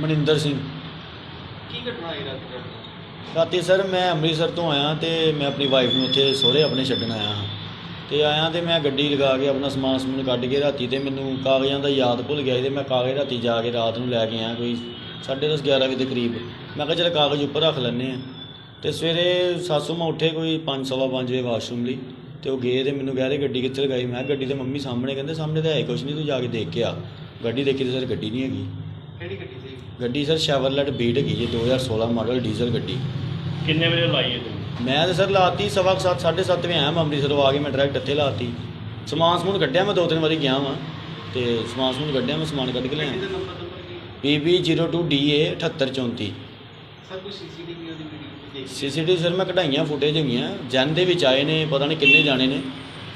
ਮਨਿੰਦਰ ਸਿੰਘ। ਕੀ ਘਟਨਾ ਹੋਈ ਰਾਤ ਰਾਤੀ ਸਰ ਮੈਂ ਅੰਮ੍ਰਿਤਸਰ ਤੋਂ ਆਇਆ ਤੇ ਮੈਂ ਆਪਣੀ ਵਾਈਫ ਨੂੰ ਇੱਥੇ ਸਹੁਰੇ ਆਪਣੇ ਛੱਡਣ ਆਇਆ ਹਾਂ। ਤੇ ਆਇਆ ਤੇ ਮੈਂ ਗੱਡੀ ਲਗਾ ਕੇ ਆਪਣਾ ਸਮਾਨ ਸਮੂਨ ਕੱਢ ਕੇ ਰਾਤੀ ਤੇ ਮੈਨੂੰ ਕਾਗਜ਼ਾਂ ਦਾ ਯਾਦ ਭੁੱਲ ਗਿਆ ਸੀ ਤੇ ਮੈਂ ਕਾਗਜ਼ ਰਾਤੀ ਜਾ ਕੇ ਰਾਤ ਨੂੰ ਲੈ ਕੇ ਆਇਆ ਕੋਈ 10:30 11 ਵਜੇ ਦੇ ਕਰੀਬ। ਮੈਂ ਕਿਹਾ ਚਲ ਕਾਗਜ਼ ਉੱਪਰ ਰੱਖ ਲੈਂਦੇ ਆ ਤੇ ਸਵੇਰੇ ਸਾਸੂ ਮੈਂ ਉੱਠੇ ਕੋਈ 5:30 ਵਜੇ ਵਾਸ਼ਰੂਮ ਲਈ ਤੇ ਉਹ ਗਏ ਤੇ ਮੈਨੂੰ ਕਹਿ ਰਹੇ ਗੱਡੀ ਕਿੱਥੇ ਲਗਾਈ? ਮੈਂ ਕਿਹਾ ਗੱਡੀ ਤੇ ਮੰਮੀ ਸਾਹਮਣੇ ਕਹਿੰਦੇ ਸਾਹਮਣੇ ਤਾਂ ਹੈ ਕੁਛ ਨਹੀਂ ਤੂੰ ਜਾ ਕੇ ਦੇਖ ਕੇ ਆ। ਗੱਡੀ ਦੇਖੀ ਤੇ ਸਰ ਗੱਡੀ ਨਹੀਂ ਹੈਗੀ। ਕਿਹੜੀ ਗੱਡੀ ਸੀ? ਗੱਡੀ ਸਰ ਸ਼ੈਵਰਲੈਟ ਬੀਟ ਹੈਗੀ ਜੀ 2016 ਮਾਡਲ ਡੀਜ਼ਲ ਗੱਡੀ। ਕਿੰਨੇ ਵਜੇ ਲਾਈ ਹੈ ਤੁਸੀਂ? ਮੈਂ ਤਾਂ ਸਰ ਲਾਤੀ ਸਵਾ ਕੁ ਸੱਤ ਸਾਢੇ ਸੱਤ ਵਜੇ ਆਇਆ ਮੈਂ ਅੰਮ੍ਰਿਤਸਰੋਂ ਆ ਕੇ ਮੈਂ ਡਾਇਰੈਕਟ ਇੱਥੇ ਲਾਤੀ। ਸਮਾਨ ਸਮੂਨ ਕੱਢਿਆ ਮੈਂ ਦੋ ਤਿੰਨ ਵਾਰੀ ਗਿਆ ਵਾਂ ਤੇ ਸਮਾਨ ਸਮੂਨ ਕੱਢਿਆ ਮੈਂ ਸਮਾਨ ਕੱਢ ਕੇ ਲਿਆ ਨੰਬਰ ਨੰਬਰ ਕੀ PB02DA 7834 ਸਰ ਕੋਈ ਸੀਸੀਟੀਵੀ ਉਹਦੀ ਵੀਡੀਓ ਦੇਖ? ਸੀਸੀਟੀਵੀ ਸਰ ਮੈਂ ਕਢਾਈਆਂ ਫੁਟੇਜ ਹੈਗੀਆਂ ਜਨ ਦੇ ਵਿੱਚ ਆਏ ਨੇ ਪਤਾ ਨਹੀਂ ਕਿੰਨੇ ਜਾਣੇ ਨੇ।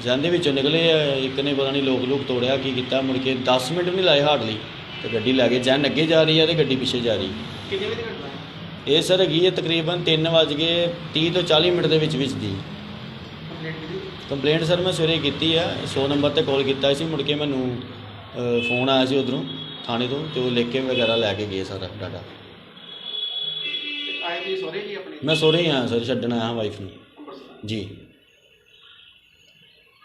ਜਨ ਦੇ ਵਿੱਚੋਂ ਨਿਕਲੇ ਆ, ਇੱਕ ਨੇ ਪਤਾ ਨਹੀਂ ਲੋਕ ਲੋਕ ਤੋੜਿਆ ਕੀ ਕੀਤਾ ਮੁੜ ਕੇ 10 ਮਿੰਟ ਵੀ ਨਹੀਂ ਲਾਏ ਹਾਰਡਲੀ। ਤੇ ਗੱਡੀ ਲੈ ਕੇ ਜਨ ਅੱਗੇ ਜਾ ਰਹੀ ਹੈ ਤੇ ਗੱਡੀ ਪਿੱਛੇ ਜਾ ਰਹੀ। ਕਿੰਨੇ ਵਜੇ ਦੀ ਘਟਨਾ ਹੈ ਇਹ ਸਰ ਹੈਗੀ ਹੈ ਤਕਰੀਬਨ 3 ਵਜ ਕੇ 30 ਤੋਂ 40 ਮਿੰਟ ਦੇ ਵਿੱਚ ਵਿੱਚ ਦੀ ਕੰਪਲੇਂਟ ਕੀਤੀ? ਕੰਪਲੇਂਟ ਸਰ ਮੈਂ ਸਵੇਰੇ ਕੀਤੀ ਆ 100 ਨੰਬਰ ਤੇ ਕਾਲ ਕੀਤਾ ਸੀ ਮੁੜ ਕੇ ਮੈਨੂੰ ਅ, ਫੋਨ ਆਇਆ ਸੀ ਉਧਰੋਂ ਥਾਣੇ ਤੋਂ ਤੇ ਉਹ ਲਿਖ ਕੇ ਵਗੈਰਾ ਲੈ ਕੇ ਗਏ ਸਾਰਾ ਡਾਟਾ। ਤੇ ਆਏ ਤੁਸੀਂ ਸੋਰੇ ਜੀ ਆਪਣੇ? ਮੈਂ ਸੋਰੇ ਹੀ ਆਇਆ ਸਰ ਛੱਡਣ ਆਇਆ ਵਾਈਫ ਨੂੰ। ਅੰਮ੍ਰਿਤਸਰ। ਜੀ।